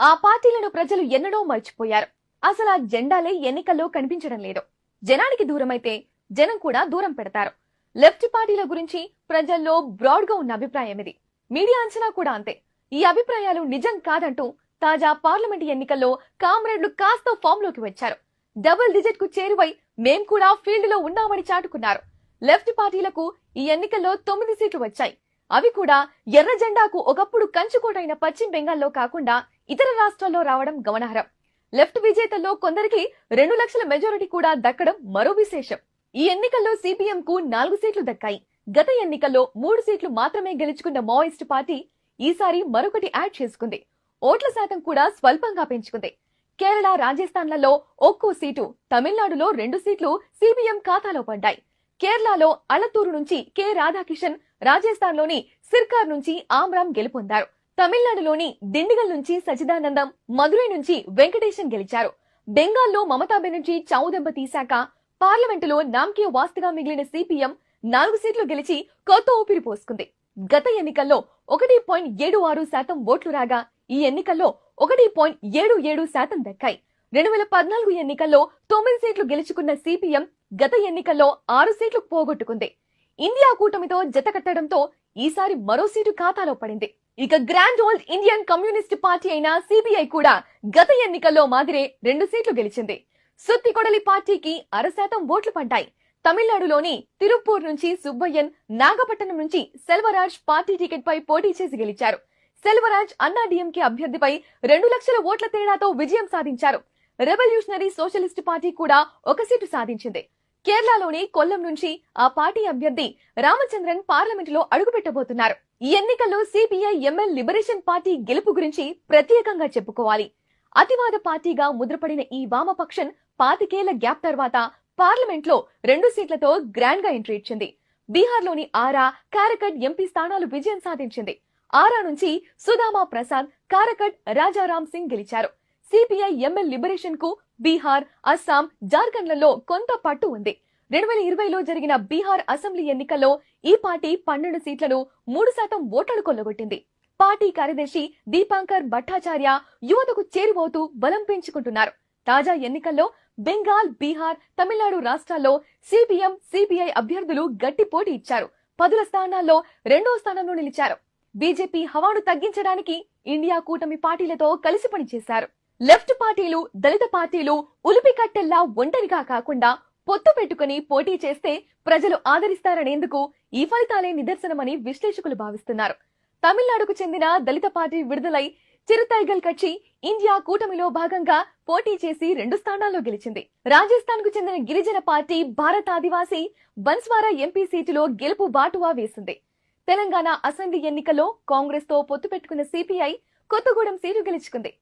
ఆ పార్టీలను ప్రజలు ఎన్నడో మర్చిపోయారు. అసలు ఆ జెండాలే ఎన్నికల్లో కనిపించడం లేదు. జనానికి దూరమైతే జనం కూడా దూరం పెడతారు. లెఫ్ట్ పార్టీల గురించి ప్రజల్లో బ్రాడ్గా ఉన్న అభిప్రాయం ఇది. మీడియా అంచనా కూడా అంతే. ఈ అభిప్రాయాలు నిజం కాదంటూ తాజా పార్లమెంట్ ఎన్నికల్లో కామ్రేడ్లు కాస్త ఫామ్లోకి వచ్చారు. డబుల్ డిజిట్కు చేరువై మేం కూడా ఫీల్డ్లో ఉన్నామని చాటుకున్నారు. లెఫ్ట్ పార్టీలకు ఈ ఎన్నికల్లో తొమ్మిది సీట్లు వచ్చాయి. అవి కూడా ఎర్ర జెండాకు ఒకప్పుడు కంచుకోటైన పశ్చిమ బెంగాల్లో కాకుండా ఇతర రాష్ట్రాల్లో రావడం గమనార్హం. లెఫ్ట్ విజేతల్లో కొందరికి రెండు లక్షల మెజారిటీ కూడా దక్కడం మరో విశేషం. ఈ ఎన్నికల్లో సిపిఎం కు నాలుగు సీట్లు దక్కాయి. గత ఎన్నికల్లో మూడు సీట్లు మాత్రమే గెలుచుకున్న మావోయిస్ట్ పార్టీ ఈసారి మరొకటి యాడ్ చేసుకుంది. ఓట్ల శాతం కూడా స్వల్పంగా పెంచుకుంది. కేరళ రాజస్థాన్లలో ఒక్కో సీటు తమిళనాడులో రెండు సీట్లు సిపిఎం ఖాతాలో పడ్డాయి. కేరళలో అలతూరు నుంచి కె. రాధాకిషన్ రాజస్థాన్లోని సిర్కార్ నుంచి ఆమ్రాం గెలుపొందారు. తమిళనాడులోని దిండిగల్ నుంచి సచిదానందం మదురై నుంచి వెంకటేశం గెలిచారు. బెంగాల్లో మమతా బెనర్జీ చావుదెబ్బ తీశాక పార్లమెంటులో నామకే వాస్తుగా మిగిలిన సిపిఎం నాలుగు సీట్లు గెలిచి కొత్త ఊపిరి పోసుకుంది. గత ఎన్నికల్లో ఒకటి పాయింట్ ఏడు ఆరు శాతం ఓట్లు రాగా ఈ ఎన్నికల్లో ఒకటి పాయింట్ ఏడు ఏడు శాతం దక్కాయి. రెండు వేల పద్నాలుగు ఎన్నికల్లో తొమ్మిది సీట్లు గెలుచుకున్న సిపిఎం గత ఎన్నికల్లో ఆరు సీట్లు పోగొట్టుకుంది. ఇండియా కూటమితో జతకట్టడంతో ఈసారి మరో సీటు ఖాతాలో పడింది. ఇక grand old Indian communist party అయిన సిపిఐ కూడా గత ఎన్నికల్లో మాదిరే రెండు సీట్లు గెలిచింది. సుత్తికొడలి పార్టీకి అర శాతం ఓట్లు పడ్డాయి. తమిళనాడులోని తిరుప్పూర్ నుంచి సుబ్బయ్యన్ నాగపట్టణం నుంచి సెల్వరాజ్ పార్టీ టికెట్ పై పోటీ చేసి గెలిచారు. సెల్వరాజ్ అన్నా డిఎంకే అభ్యర్థిపై రెండు లక్షల ఓట్ల తేడాతో విజయం సాధించారు. రెవల్యూషనరీ సోషలిస్ట్ పార్టీ కూడా ఒక సీటు సాధించింది. కేరళలోని కొల్లం నుంచి ఆ పార్టీ అభ్యర్థి రామచంద్రన్ పార్లమెంటులో అడుగుపెట్టబోతున్నారు. ఈ ఎన్నికల్లో సిపిఐ ఎంఎల్ లిబరేషన్ పార్టీ గెలుపు గురించి ప్రత్యేకంగా చెప్పుకోవాలి. అతివాద పార్టీగా ముద్రపడిన ఈ వామపక్షం పాతికేళ్ళ గ్యాప్ తర్వాత పార్లమెంట్లో రెండు సీట్లతో గ్రాండ్గా ఎంట్రీ ఇచ్చింది. బీహార్లోని ఆరా కారకట్ ఎంపీ స్థానాలు విజయం సాధించింది. ఆరా నుంచి సుదామా ప్రసాద్ కారకట్ రాజారాం సింగ్ గెలిచారు. సిపిఐ ఎంఎల్ లిబరేషన్కు బీహార్ అస్సాం జార్ఖండ్లలో కొంత పట్టు ఉంది. రెండు వేల ఇరవైలో జరిగిన బీహార్ అసెంబ్లీ ఎన్నికల్లో ఈ పార్టీ పన్నెండు సీట్లను మూడు శాతం ఓట్లను కొల్లగొట్టింది. పార్టీ కార్యదర్శి దీపాంకర్ భట్టాచార్య యువతకు చేరువవుతూ బలం పెంచుకుంటున్నారు. తాజా ఎన్నికల్లో బెంగాల్ బీహార్ తమిళనాడు రాష్ట్రాల్లో సిపిఎం సిపిఐ అభ్యర్థులు గట్టి పోటీ ఇచ్చారు. పదుల స్థానాల్లో రెండో స్థానంలో నిలిచారు. బీజేపీ హవాను తగ్గించడానికి ఇండియా కూటమి పార్టీలతో కలిసి పనిచేశారు. లెఫ్ట్ పార్టీలు దళిత పార్టీలు ఉలిపి కట్టెల్లా ఒంటరిగా కాకుండా పొత్తు పెట్టుకుని పోటీ చేస్తే ప్రజలు ఆదరిస్తారనేందుకు ఈ ఫలితాలే నిదర్శనమని విశ్లేషకులు భావిస్తున్నారు. తమిళనాడుకు చెందిన దళిత పార్టీ విడుదలై చిరుతైగల్ కక్షి ఇండియా కూటమిలో భాగంగా పోటీ చేసి రెండు స్థానాల్లో గెలిచింది. రాజస్థాన్కు చెందిన గిరిజన పార్టీ భారత ఆదివాసీ బన్స్వారా ఎంపీ సీటులో గెలుపు బాటువా వేసింది. తెలంగాణ అసెంబ్లీ ఎన్నికల్లో కాంగ్రెస్తో పొత్తు పెట్టుకున్న సిపిఐ కొత్తగూడెం సీటు గెలుచుకుంది.